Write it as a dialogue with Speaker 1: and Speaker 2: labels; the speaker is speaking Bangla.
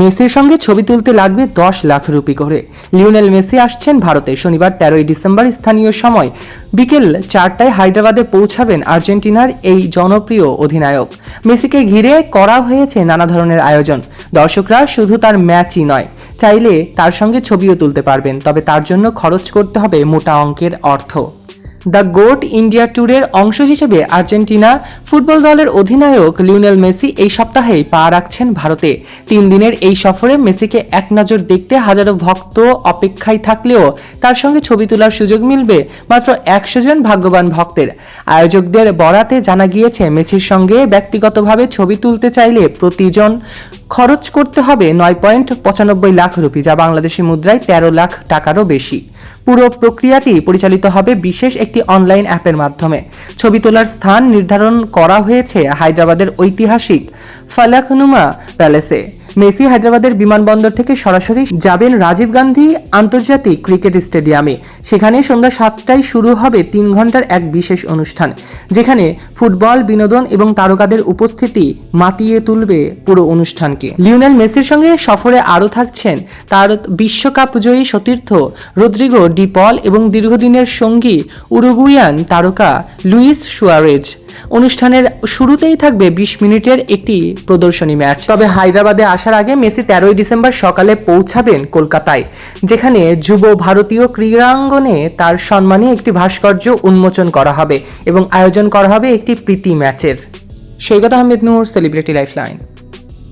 Speaker 1: মেসির সঙ্গে ছবি তুলতে লাগবে দশ লাখ রুপি করে। লিওনেল মেসি আসছেন ভারতে। শনিবার তেরোই ডিসেম্বর স্থানীয় সময় বিকেল চারটায় হায়দ্রাবাদে পৌঁছাবেন আর্জেন্টিনার এই জনপ্রিয় অধিনায়ক। মেসিকে ঘিরে করা হয়েছে নানা ধরনের আয়োজন। দর্শকরা শুধু তার ম্যাচই নয়, চাইলে তার সঙ্গে ছবিও তুলতে পারবেন, তবে তার জন্য খরচ করতে হবে মোটা অঙ্কের অর্থ। দ্য গোট ইন্ডিয়া ট্যুরের অংশ হিসেবে আর্জেন্টিনা ফুটবল দলের অধিনায়ক লিওনেল মেসি এই সপ্তাহেই পা রাখছেন ভারতে। তিন দিনের এই সফরে মেসিকে এক নজর দেখতে হাজারো ভক্ত অপেক্ষায় থাকলেও তার সঙ্গে ছবি তোলার সুযোগ মিলবে মাত্র একশো জন ভাগ্যবান ভক্তের। আয়োজকদের বরাতে জানা গিয়েছে, মেসির সঙ্গে ব্যক্তিগতভাবে ছবি তুলতে চাইলে প্রতিজন খরচ করতে হবে নয় পয়েন্ট পঁচানব্বই লাখ রুপি, যা বাংলাদেশি মুদ্রায় তেরো লাখ টাকারও বেশি। পুরো প্রক্রিয়াটি পরিচালিত হবে বিশেষ একটি অনলাইন অ্যাপের মাধ্যমে। ছবি তোলার স্থান নির্ধারণ করা হয়েছে হায়দ্রাবাদের ঐতিহাসিক ফালাকনুমা প্যালেসে। মেসি হায়দ্রাবাদের বিমানবন্দর থেকে সরাসরি যাবেন রাজীব গান্ধী আন্তর্জাতিক ক্রিকেট স্টেডিয়ামে। সেখানে সন্ধ্যা সাতটায় শুরু হবে তিন ঘণ্টার এক বিশেষ অনুষ্ঠান, যেখানে ফুটবল, বিনোদন এবং তারকাদের উপস্থিতি মাতিয়ে তুলবে পুরো অনুষ্ঠানকে। লিওনেল মেসির সঙ্গে সফরে আরও থাকছেন তার বিশ্বকাপ জয়ী সতীর্থ রদ্রিগো ডিপল এবং দীর্ঘদিনের সঙ্গী উরুগুয়ান তারকা লুইস সুয়ারেজ। অনুষ্ঠানের শুরুতেই থাকবে বিশ মিনিটের একটি প্রদর্শনী ম্যাচ। তবে হায়দ্রাবাদে আসার আগে মেসি তেরোই ডিসেম্বর সকালে পৌঁছাবেন কলকাতায়, যেখানে যুব ভারতীয় ক্রীড়াঙ্গনে তার সম্মানে একটি ভাস্কর্য উন্মোচন করা হবে এবং আয়োজন করা হবে একটি প্রীতি ম্যাচের। Saikat Ahmed Noor celebrity lifeline